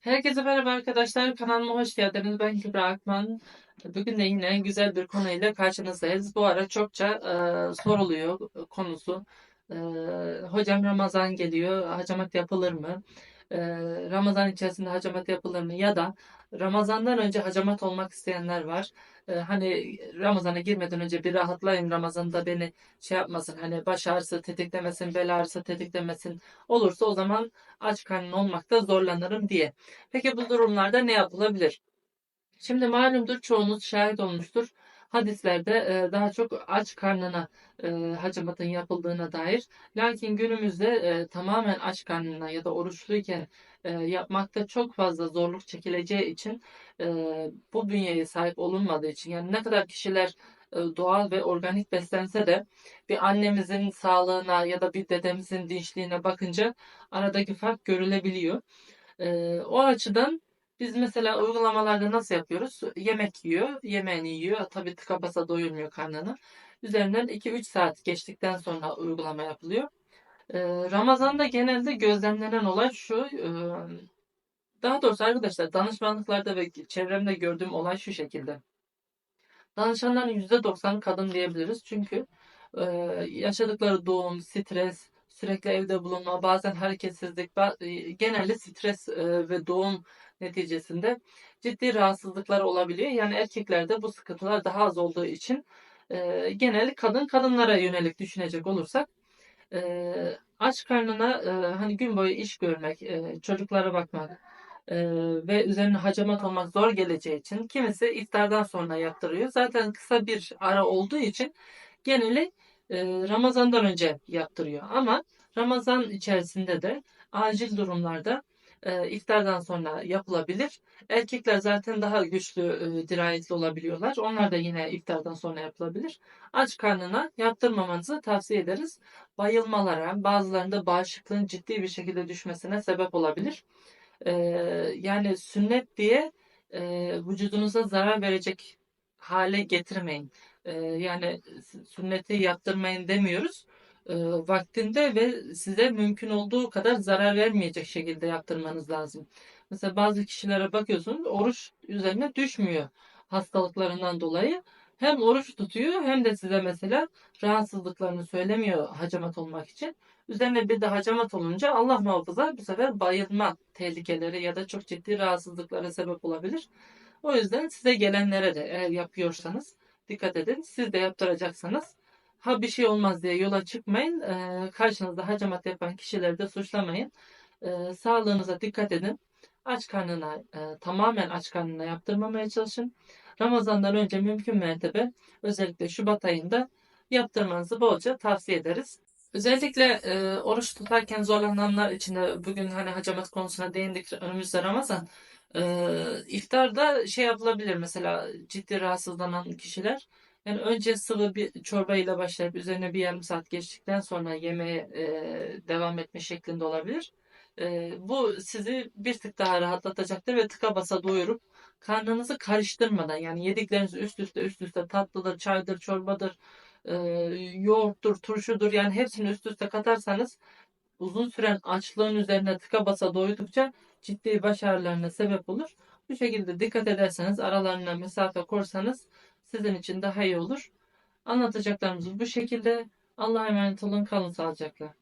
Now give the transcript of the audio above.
Herkese merhaba arkadaşlar. Kanalıma hoş geldiniz. Ben Kübra Akman. Bugün de yine güzel bir konuyla karşınızdayız. Bu ara çokça e, soruluyor konusu. E, hocam Ramazan geliyor. Hacamat yapılır mı? E, Ramazan içerisinde hacamat yapılır mı? Ya da Ramazandan önce hacamat olmak isteyenler var. E, hani Ramazan'a girmeden önce bir rahatlayayım Ramazan'da beni şey yapmasın. Hani baş ağrısı tetiklemesin, bel ağrısı tetiklemesin. Olursa o zaman aç karnın olmakta zorlanırım diye. Peki bu durumlarda ne yapılabilir? Şimdi malumdur çoğunuz şahit olmuştur. Hadislerde e, daha çok aç karnına e, hacamatın yapıldığına dair. Lakin günümüzde e, tamamen aç karnına ya da oruçluyken e, yapmakta çok fazla zorluk çekileceği için e, bu bünyeye sahip olunmadığı için yani ne kadar kişiler e, doğal ve organik beslense de bir annemizin sağlığına ya da bir dedemizin dinçliğine bakınca aradaki fark görülebiliyor. E, o açıdan biz mesela uygulamalarda nasıl yapıyoruz? Yemek yiyor, yemeğini yiyor. Tabii tıka basa doyurmuyor karnını. Üzerinden 2-3 saat geçtikten sonra uygulama yapılıyor. Ee, Ramazan'da genelde gözlemlenen olay şu. e, daha doğrusu arkadaşlar danışmanlıklarda ve çevremde gördüğüm olay şu şekilde. Danışanların %90'ı kadın diyebiliriz. Çünkü e, yaşadıkları doğum, stres, sürekli evde bulunma, bazen hareketsizlik, e, genelde stres e, ve doğum neticesinde ciddi rahatsızlıklar olabiliyor. Yani erkeklerde bu sıkıntılar daha az olduğu için e, genelde kadın kadınlara yönelik düşünecek olursak aç karnına hani gün boyu iş görmek, çocuklara bakmak ve üzerine hacamat olmak zor geleceği için kimisi iftardan sonra yaptırıyor. Zaten kısa bir ara olduğu için geneli e, Ramazan'dan önce yaptırıyor. Ama Ramazan içerisinde de acil durumlarda e, iftardan sonra yapılabilir. Erkekler zaten daha güçlü e, dirayetli olabiliyorlar. Onlar da yine iftardan sonra yapılabilir. Aç karnına yaptırmamanızı tavsiye ederiz. Bayılmalara, bazılarında bağışıklığın ciddi bir şekilde düşmesine sebep olabilir. Yani sünnet diye vücudunuza zarar verecek hale getirmeyin. E, yani sünneti yaptırmayın demiyoruz e, vaktinde ve size mümkün olduğu kadar zarar vermeyecek şekilde yaptırmanız lazım. Mesela bazı kişilere bakıyorsunuz oruç üzerine düşmüyor hastalıklarından dolayı. Hem oruç tutuyor hem de size mesela rahatsızlıklarını söylemiyor hacamat olmak için. Üzerine bir de hacamat olunca Allah muhafaza bu sefer bayılma tehlikeleri ya da çok ciddi rahatsızlıklara sebep olabilir. O yüzden size gelenlere de eğer yapıyorsanız dikkat edin. Siz de yaptıracaksanız ha bir şey olmaz diye yola çıkmayın. E, karşınızda hacamat yapan kişileri de suçlamayın. E, sağlığınıza dikkat edin. Aç karnına, e, tamamen aç karnına yaptırmamaya çalışın. Ramazandan önce mümkün mertebe özellikle Şubat ayında yaptırmanızı bolca tavsiye ederiz. Özellikle e, oruç tutarken zorlananlar için de bugün hani hacamat konusuna değindik önümüzde Ramazan. E, iftarda şey yapılabilir mesela ciddi rahatsızlanan kişiler yani önce sıvı bir çorba ile başlayıp üzerine bir yarım saat geçtikten sonra yemeğe e, devam etme şeklinde olabilir. E, bu sizi bir tık daha rahatlatacaktır ve tıka basa doyurup karnınızı karıştırmadan yani yedikleriniz üst üste üst üste tatlıdır, çaydır, çorbadır, e, yoğurttur, turşudur yani hepsini üst üste katarsanız uzun süren açlığın üzerine tıka basa doydukça ciddi baş ağrılarına sebep olur. Bu şekilde dikkat ederseniz aralarına mesafe korsanız sizin için daha iyi olur. Anlatacaklarımız bu şekilde. Allah'a emanet olun. Kalın sağlıcakla.